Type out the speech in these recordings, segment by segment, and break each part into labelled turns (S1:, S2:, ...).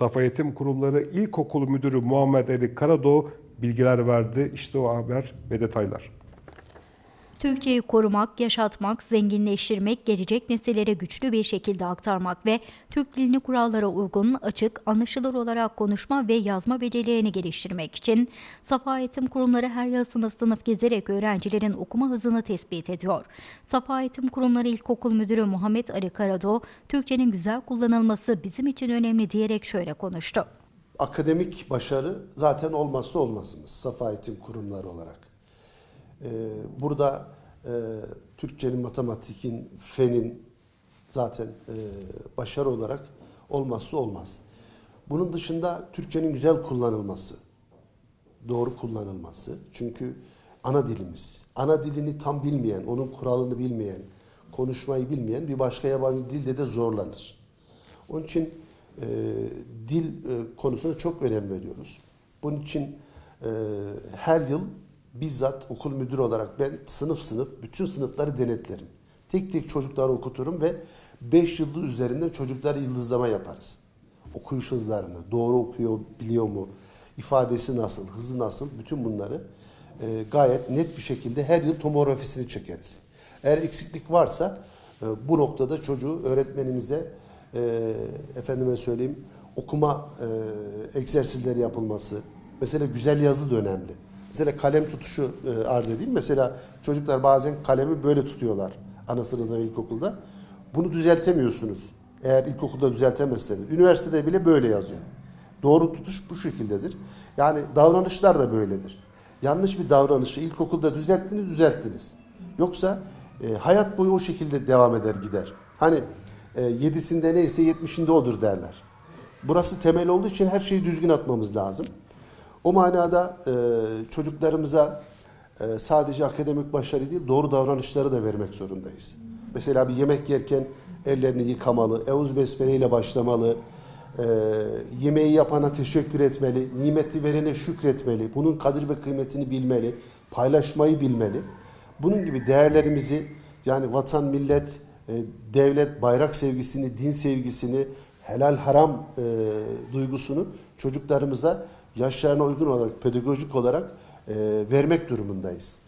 S1: Safa Eğitim Kurumları İlkokulu Müdürü Muhammed Ali Karadoğu bilgiler verdi. İşte o haber ve detaylar.
S2: Türkçeyi korumak, yaşatmak, zenginleştirmek, gelecek nesillere güçlü bir şekilde aktarmak ve Türk dilini kurallara uygun, açık, anlaşılır olarak konuşma ve yazma becerilerini geliştirmek için Safa Eğitim Kurumları her yıl sınıf sınıf gezerek öğrencilerin okuma hızını tespit ediyor. Safa Eğitim Kurumları İlkokul Müdürü Muhammed Ali Karadoğu, Türkçenin güzel kullanılması bizim için önemli diyerek şöyle konuştu.
S3: akademik başarı zaten olmazsa olmazımız Safa Eğitim Kurumları olarak. Ee, burada e, Türkçenin, matematikin, fenin zaten e, başarı olarak olmazsa olmaz. Bunun dışında Türkçenin güzel kullanılması, doğru kullanılması. Çünkü ana dilimiz. Ana dilini tam bilmeyen, onun kuralını bilmeyen, konuşmayı bilmeyen bir başka yabancı dilde de zorlanır. Onun için e, dil e, konusuna çok önem veriyoruz. Bunun için e, her yıl bizzat okul müdürü olarak ben sınıf sınıf bütün sınıfları denetlerim. Tek tek çocukları okuturum ve 5 yıldız üzerinden çocuklara yıldızlama yaparız. Okuyuş hızlarını, doğru okuyor, biliyor mu, ifadesi nasıl, hızı nasıl bütün bunları e, gayet net bir şekilde her yıl tomografisini çekeriz. Eğer eksiklik varsa e, bu noktada çocuğu öğretmenimize e, efendime söyleyeyim okuma e, egzersizleri yapılması. Mesela güzel yazı da önemli. Mesela kalem tutuşu e, arz edeyim. Mesela çocuklar bazen kalemi böyle tutuyorlar ana sınıfta ve ilkokulda. Bunu düzeltemiyorsunuz. Eğer ilkokulda düzeltemezseniz. Üniversitede bile böyle yazıyor. Doğru tutuş bu şekildedir. Yani davranışlar da böyledir. Yanlış bir davranışı ilkokulda düzelttiniz, düzelttiniz. Yoksa e, hayat boyu o şekilde devam eder gider. Hani e, yedisinde neyse yetmişinde odur derler. Burası temel olduğu için her şeyi düzgün atmamız lazım. O manada e, çocuklarımıza e, sadece akademik başarı değil, doğru davranışları da vermek zorundayız. Mesela bir yemek yerken ellerini yıkamalı, Euz Besmele ile başlamalı, e, yemeği yapana teşekkür etmeli, nimeti verene şükretmeli, bunun kadir ve kıymetini bilmeli, paylaşmayı bilmeli. Bunun gibi değerlerimizi yani vatan, millet, e, devlet, bayrak sevgisini, din sevgisini, helal haram e, duygusunu çocuklarımıza yaşlarına uygun olarak, pedagojik olarak e, vermek durumundayız.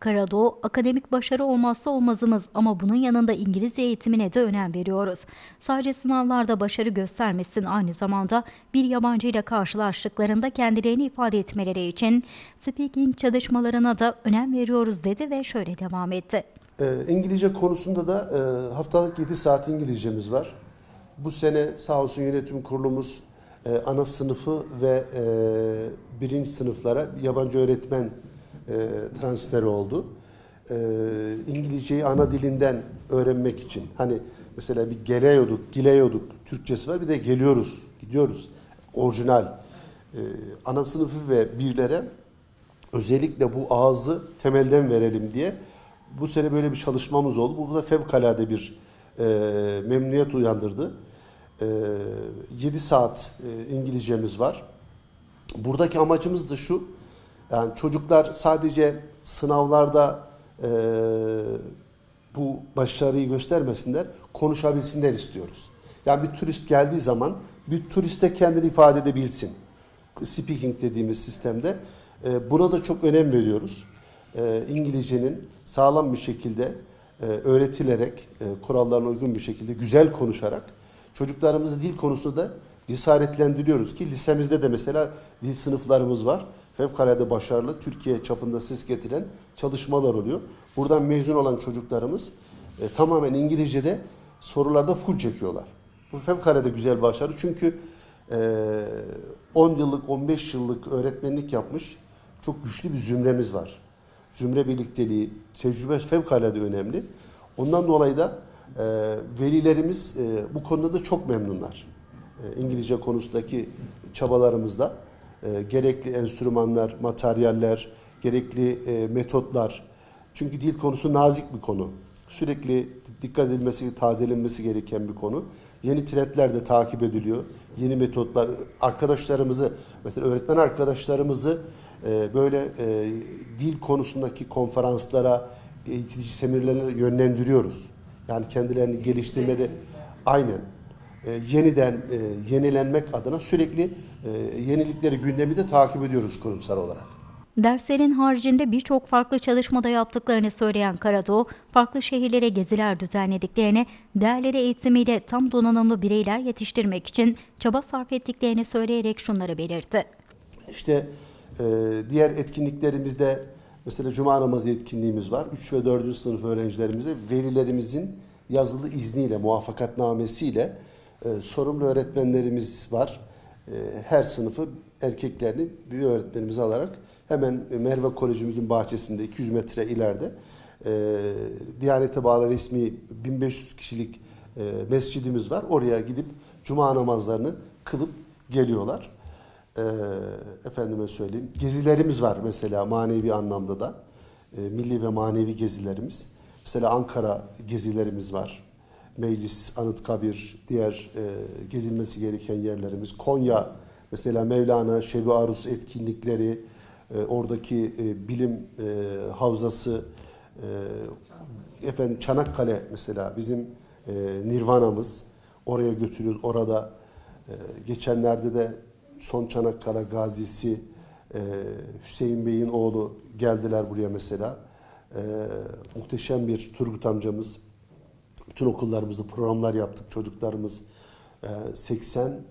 S2: Karadoğu, akademik başarı olmazsa olmazımız ama bunun yanında İngilizce eğitimine de önem veriyoruz. Sadece sınavlarda başarı göstermesin aynı zamanda bir yabancı ile karşılaştıklarında kendilerini ifade etmeleri için speaking çalışmalarına da önem veriyoruz dedi ve şöyle devam etti.
S3: E, İngilizce konusunda da e, haftalık 7 saat İngilizcemiz var. Bu sene sağ olsun yönetim kurulumuz e, ana sınıfı ve e, birinci sınıflara yabancı öğretmen e, transferi oldu. E, İngilizceyi ana dilinden öğrenmek için hani mesela bir geliyorduk, gileyorduk Türkçesi var bir de geliyoruz, gidiyoruz. Orijinal e, ana sınıfı ve birlere özellikle bu ağzı temelden verelim diye bu sene böyle bir çalışmamız oldu. Bu da fevkalade bir e, memnuniyet uyandırdı. E, 7 saat e, İngilizcemiz var. Buradaki amacımız da şu, yani çocuklar sadece sınavlarda e, bu başarıyı göstermesinler, konuşabilsinler istiyoruz. Yani bir turist geldiği zaman bir turiste kendini ifade edebilsin. Speaking dediğimiz sistemde. E, buna da çok önem veriyoruz. İngilizcenin sağlam bir şekilde öğretilerek, kurallarına uygun bir şekilde güzel konuşarak çocuklarımızı dil konusunda da cesaretlendiriyoruz ki lisemizde de mesela dil sınıflarımız var. Fevkalade başarılı, Türkiye çapında ses getiren çalışmalar oluyor. Buradan mezun olan çocuklarımız e, tamamen İngilizce'de sorularda full çekiyorlar. Bu fevkalade güzel başarı çünkü e, 10 yıllık, 15 yıllık öğretmenlik yapmış çok güçlü bir zümremiz var. Zümre birlikteliği, tecrübe fevkalade önemli. Ondan dolayı da e, velilerimiz e, bu konuda da çok memnunlar. E, İngilizce konusundaki çabalarımızda e, gerekli enstrümanlar, materyaller, gerekli e, metotlar. Çünkü dil konusu nazik bir konu. Sürekli dikkat edilmesi, tazelenmesi gereken bir konu. Yeni trendler de takip ediliyor. Yeni metotlar. Arkadaşlarımızı, mesela öğretmen arkadaşlarımızı e, böyle e, dil konusundaki konferanslara, eğitici seminerlere yönlendiriyoruz. Yani kendilerini geliştirmeleri aynen. e, yeniden e, yenilenmek adına sürekli e, yenilikleri gündemi de takip ediyoruz kurumsal olarak.
S2: Derslerin haricinde birçok farklı çalışmada yaptıklarını söyleyen Karadoğu, farklı şehirlere geziler düzenlediklerini, değerleri eğitimiyle tam donanımlı bireyler yetiştirmek için çaba sarf ettiklerini söyleyerek şunları belirtti.
S3: İşte e, diğer etkinliklerimizde mesela Cuma namazı etkinliğimiz var. 3 ve 4. sınıf öğrencilerimize velilerimizin yazılı izniyle, muvaffakatnamesiyle e, sorumlu öğretmenlerimiz var. E, her sınıfı erkeklerini bir öğretmenimizi alarak hemen Merve Kolejimizin bahçesinde 200 metre ileride e, Diyanete bağlı resmi 1500 kişilik e, mescidimiz var. Oraya gidip cuma namazlarını kılıp geliyorlar. Ee, efendime söyleyeyim. Gezilerimiz var mesela manevi anlamda da. Ee, milli ve manevi gezilerimiz. Mesela Ankara gezilerimiz var. Meclis, Anıtkabir, diğer e, gezilmesi gereken yerlerimiz. Konya, mesela Mevlana, Şebi Arus etkinlikleri, e, oradaki e, bilim e, havzası, e, efendim Çanakkale mesela bizim e, Nirvana'mız. Oraya götürüyoruz. Orada e, geçenlerde de son Çanakkale gazisi e, Hüseyin Bey'in oğlu geldiler buraya mesela. E, muhteşem bir Turgut amcamız. Bütün okullarımızda programlar yaptık. Çocuklarımız e, 85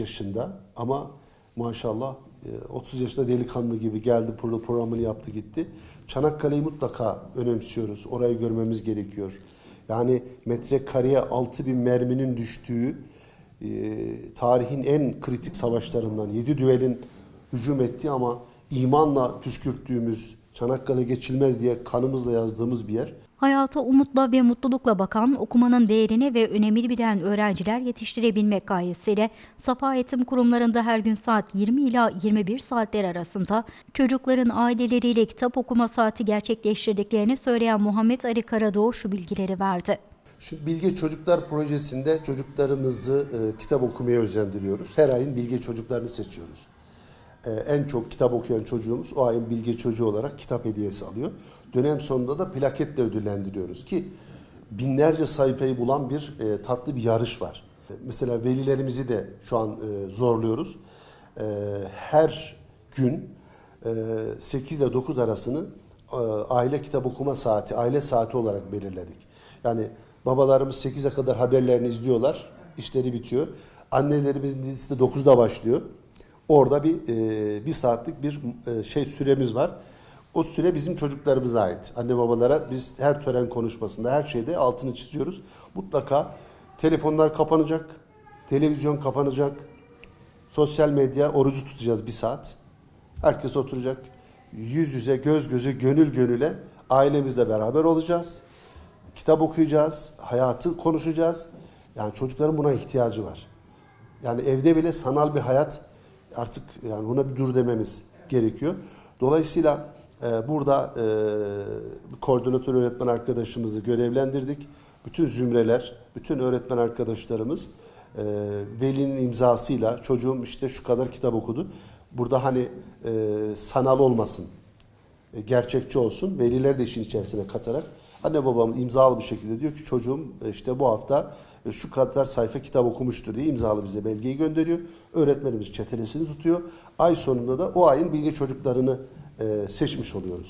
S3: yaşında ama maşallah e, 30 yaşında delikanlı gibi geldi pro- programını yaptı gitti. Çanakkale'yi mutlaka önemsiyoruz. Orayı görmemiz gerekiyor. Yani metrekareye 6000 merminin düştüğü e, tarihin en kritik savaşlarından 7 düelin hücum ettiği ama imanla püskürttüğümüz Çanakkale geçilmez diye kanımızla yazdığımız bir yer.
S2: Hayata umutla ve mutlulukla bakan, okumanın değerini ve önemini bilen öğrenciler yetiştirebilmek gayesiyle Safa Eğitim Kurumlarında her gün saat 20 ila 21 saatler arasında çocukların aileleriyle kitap okuma saati gerçekleştirdiklerini söyleyen Muhammed Ali Karadoğu şu bilgileri verdi.
S3: Şu Bilge Çocuklar Projesi'nde çocuklarımızı e, kitap okumaya özendiriyoruz. Her ayın Bilge Çocuklarını seçiyoruz. E, en çok kitap okuyan çocuğumuz o ayın Bilge Çocuğu olarak kitap hediyesi alıyor. Dönem sonunda da plaketle ödüllendiriyoruz ki binlerce sayfayı bulan bir e, tatlı bir yarış var. E, Mesela velilerimizi de şu an e, zorluyoruz. E, her gün e, 8 ile 9 arasını e, aile kitap okuma saati, aile saati olarak belirledik. Yani babalarımız 8'e kadar haberlerini izliyorlar, işleri bitiyor. Annelerimizin dizisi de 9'da başlıyor. Orada bir e, bir saatlik bir e, şey süremiz var. O süre bizim çocuklarımıza ait. Anne babalara biz her tören konuşmasında, her şeyde altını çiziyoruz. Mutlaka telefonlar kapanacak, televizyon kapanacak, sosyal medya orucu tutacağız bir saat. Herkes oturacak. Yüz yüze, göz göze, gönül gönüle ailemizle beraber olacağız. Kitap okuyacağız, hayatı konuşacağız. Yani çocukların buna ihtiyacı var. Yani evde bile sanal bir hayat artık yani buna bir dur dememiz gerekiyor. Dolayısıyla e, burada e, koordinatör öğretmen arkadaşımızı görevlendirdik. Bütün zümreler, bütün öğretmen arkadaşlarımız e, velinin imzasıyla çocuğum işte şu kadar kitap okudu. Burada hani e, sanal olmasın, e, gerçekçi olsun. Veliler de işin içerisine katarak anne babam imzalı bir şekilde diyor ki çocuğum işte bu hafta e, şu kadar sayfa kitap okumuştur diye imzalı bize belgeyi gönderiyor. Öğretmenimiz çetelesini tutuyor. Ay sonunda da o ayın bilge çocuklarını e, seçmiş oluyoruz.